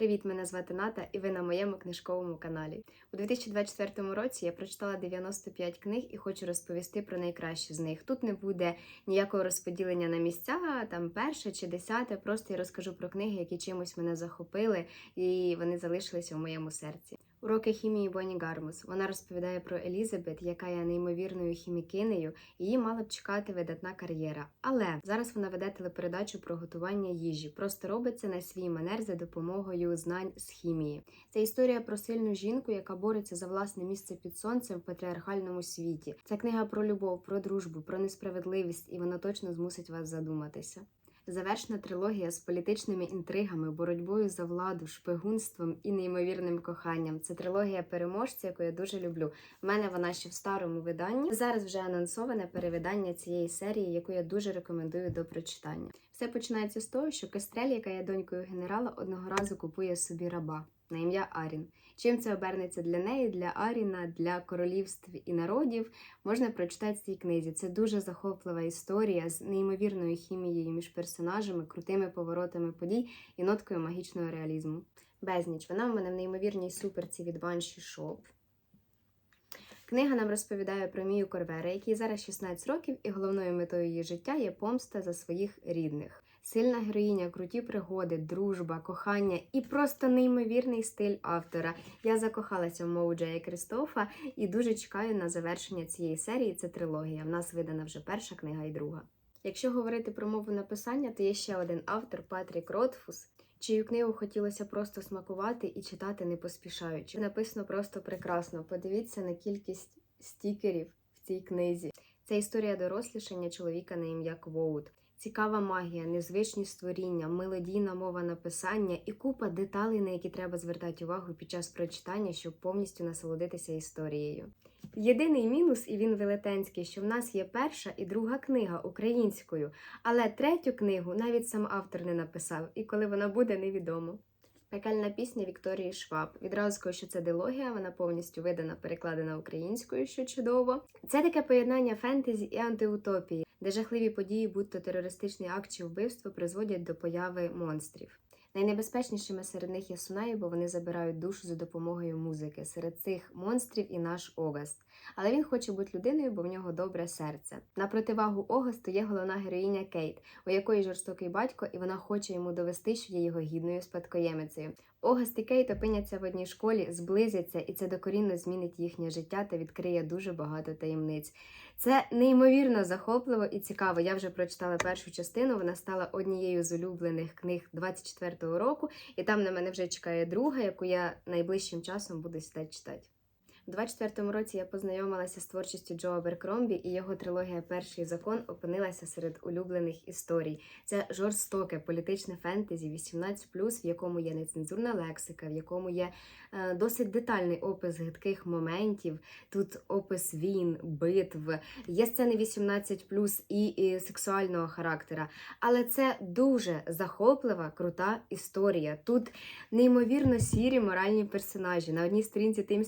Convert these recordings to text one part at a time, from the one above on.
Привіт, мене звати Ната, і ви на моєму книжковому каналі. У 2024 році я прочитала 95 книг і хочу розповісти про найкращі з них. Тут не буде ніякого розподілення на місця, там перше чи десяте. Просто я розкажу про книги, які чимось мене захопили, і вони залишилися в моєму серці. Уроки хімії Бонні Гармус. Вона розповідає про Елізабет, яка є неймовірною хімікинею. Її мала б чекати видатна кар'єра. Але зараз вона веде телепередачу про готування їжі. Просто робить це на свій манер за допомогою знань з хімії. Це історія про сильну жінку, яка бореться за власне місце під сонцем в патріархальному світі. Це книга про любов, про дружбу, про несправедливість, і вона точно змусить вас задуматися. Завершена трилогія з політичними інтригами, боротьбою за владу, шпигунством і неймовірним коханням. Це трилогія переможця, яку я дуже люблю. У мене вона ще в старому виданні. Зараз вже анонсоване перевидання цієї серії, яку я дуже рекомендую до прочитання. Все починається з того, що Кестрель, яка є донькою генерала, одного разу купує собі раба на ім'я Арін. Чим це обернеться для неї, для Аріна, для королівств і народів, можна прочитати в цій книзі. Це дуже захоплива історія з неймовірною хімією між персонажами, крутими поворотами подій і ноткою магічного реалізму. Безніч, вона в мене в неймовірній суперці від Банші Шоп. Книга нам розповідає про Мію Корвера, якій зараз 16 років, і головною метою її життя є помста за своїх рідних. Сильна героїня, круті пригоди, дружба, кохання і просто неймовірний стиль автора. Я закохалася в мову Джея Кристофа і дуже чекаю на завершення цієї серії. Це трилогія. В нас видана вже перша книга і друга. Якщо говорити про мову написання, то є ще один автор Патрік Ротфус, чию книгу хотілося просто смакувати і читати не поспішаючи. Написано просто прекрасно. Подивіться на кількість стікерів в цій книзі. Це історія дорослішання чоловіка на ім'я Квоут. Цікава магія, незвичні створіння, мелодійна мова написання і купа деталей, на які треба звертати увагу під час прочитання, щоб повністю насолодитися історією. Єдиний мінус, і він велетенський, що в нас є перша і друга книга українською, але третю книгу навіть сам автор не написав, і коли вона буде, невідомо. Пекельна пісня Вікторії Шваб. Відразу скажу, що це дилогія, вона повністю видана, перекладена українською, що чудово. Це таке поєднання фентезі і антиутопії, де жахливі події, будь то терористичний акт чи вбивство, призводять до появи монстрів. Найнебезпечнішими серед них є сунаї, бо вони забирають душу за допомогою музики. Серед цих монстрів і наш Огаст. Але він хоче бути людиною, бо в нього добре серце. На противагу Огасту є головна героїня Кейт, у якої жорстокий батько, і вона хоче йому довести, що є його гідною спадкоємицею. Огаст і Кейт опиняться в одній школі, зблизяться, і це докорінно змінить їхнє життя та відкриє дуже багато таємниць. Це неймовірно захопливо і цікаво. Я вже прочитала першу частину. Вона стала однією з улюблених книг 24-го року, і там на мене вже чекає друга, яку я найближчим часом буду сідати читати. У 24-му році я познайомилася з творчістю Джо Беркромбі, і його трилогія Перший закон опинилася серед улюблених історій. Це жорстоке політичне фентезі 18+, в якому є нецензурна лексика, в якому є е, досить детальний опис гидких моментів. Тут опис війн, битв, є сцени 18+, і, і сексуального характера. Але це дуже захоплива, крута історія. Тут неймовірно сірі моральні персонажі. На одній сторінці ти їм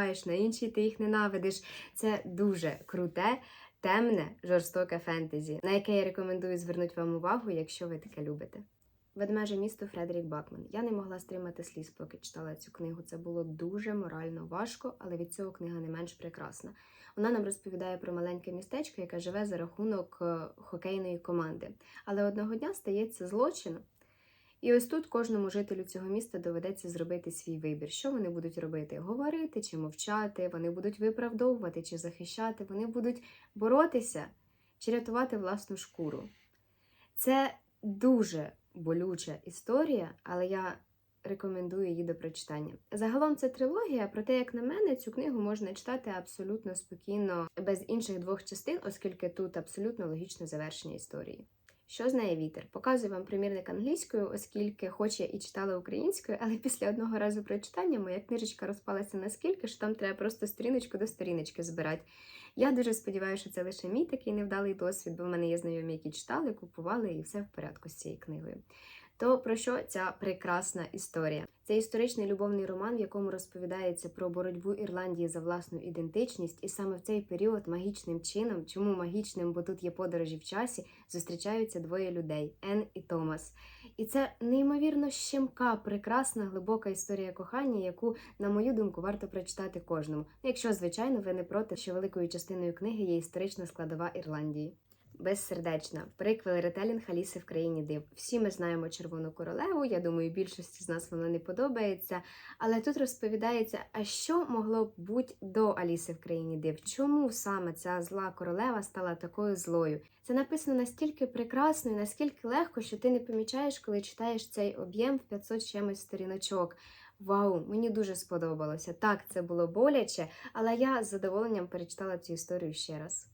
співпереживаєш, на іншій ти їх ненавидиш. Це дуже круте, темне, жорстоке фентезі, на яке я рекомендую звернути вам увагу, якщо ви таке любите. Ведмеже місто Фредерік Бакман. Я не могла стримати сліз, поки читала цю книгу. Це було дуже морально важко, але від цього книга не менш прекрасна. Вона нам розповідає про маленьке містечко, яке живе за рахунок е, хокейної команди. Але одного дня стається злочин. І ось тут кожному жителю цього міста доведеться зробити свій вибір. Що вони будуть робити? Говорити чи мовчати, вони будуть виправдовувати чи захищати, вони будуть боротися чи рятувати власну шкуру. Це дуже болюча історія, але я рекомендую її до прочитання. Загалом це трилогія, проте, як на мене, цю книгу можна читати абсолютно спокійно, без інших двох частин, оскільки тут абсолютно логічне завершення історії. Що знає вітер? Показую вам примірник англійською, оскільки, хоч я і читала українською, але після одного разу прочитання моя книжечка розпалася наскільки, що там треба просто сторіночку до сторіночки збирати. Я дуже сподіваюся, що це лише мій такий невдалий досвід, бо в мене є знайомі, які читали, купували, і все в порядку з цією книгою. То про що ця прекрасна історія? Це історичний любовний роман, в якому розповідається про боротьбу Ірландії за власну ідентичність, і саме в цей період магічним чином, чому магічним, бо тут є подорожі в часі, зустрічаються двоє людей Ен і Томас. І це неймовірно щемка, прекрасна, глибока історія кохання, яку, на мою думку, варто прочитати кожному. Якщо, звичайно, ви не проти, що великою частиною книги є історична складова Ірландії. Безсердечна приквел ретелінг Аліси в країні див. Всі ми знаємо червону королеву. Я думаю, більшості з нас вона не подобається. Але тут розповідається, а що могло б бути до Аліси в країні див? Чому саме ця зла королева стала такою злою? Це написано настільки прекрасно і наскільки легко, що ти не помічаєш, коли читаєш цей об'єм в 500 чимось сторіночок. Вау, мені дуже сподобалося. Так, це було боляче, але я з задоволенням перечитала цю історію ще раз.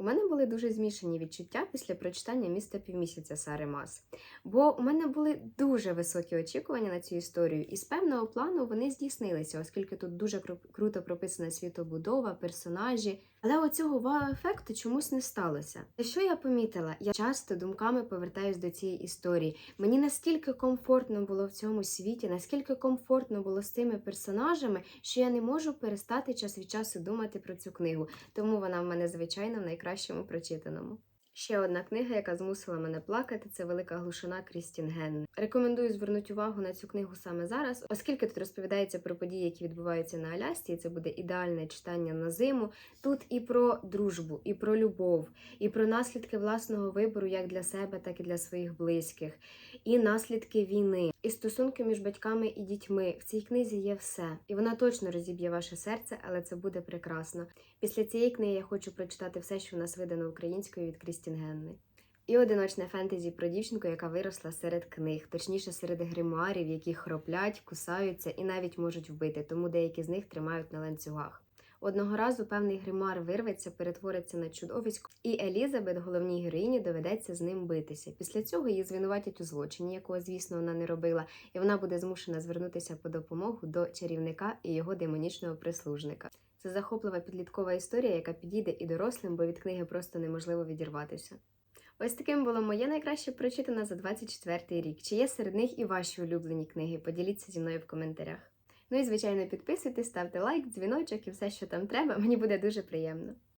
У мене були дуже змішані відчуття після прочитання міста півмісяця Сари Мас. Бо у мене були дуже високі очікування на цю історію, і з певного плану вони здійснилися, оскільки тут дуже круто прописана світобудова, персонажі. Але оцього вау-ефекту чомусь не сталося. Та що я помітила? Я часто думками повертаюсь до цієї історії. Мені настільки комфортно було в цьому світі, наскільки комфортно було з цими персонажами, що я не можу перестати час від часу думати про цю книгу. Тому вона в мене, звичайно, в найкращому прочитаному. Ще одна книга, яка змусила мене плакати, це велика глушина Крістін Ген. Рекомендую звернути увагу на цю книгу саме зараз, оскільки тут розповідається про події, які відбуваються на Алясці, і це буде ідеальне читання на зиму. Тут і про дружбу, і про любов, і про наслідки власного вибору як для себе, так і для своїх близьких, і наслідки війни, і стосунки між батьками і дітьми. В цій книзі є все, і вона точно розіб'є ваше серце, але це буде прекрасно. Після цієї книги я хочу прочитати все, що в нас видано українською від Крістін Генни. І одиночне фентезі про дівчинку, яка виросла серед книг, точніше серед гримуарів, які хроплять, кусаються і навіть можуть вбити, тому деякі з них тримають на ланцюгах. Одного разу певний гримуар вирветься, перетвориться на чудовисько, і Елізабет, головній героїні, доведеться з ним битися. Після цього її звинуватять у злочині, якого, звісно, вона не робила, і вона буде змушена звернутися по допомогу до чарівника і його демонічного прислужника. Це захоплива підліткова історія, яка підійде і дорослим, бо від книги просто неможливо відірватися. Ось таким було моє найкраще прочитане за 24 рік. Чи є серед них і ваші улюблені книги? Поділіться зі мною в коментарях. Ну і звичайно, підписуйтесь, ставте лайк, дзвіночок і все, що там треба. Мені буде дуже приємно.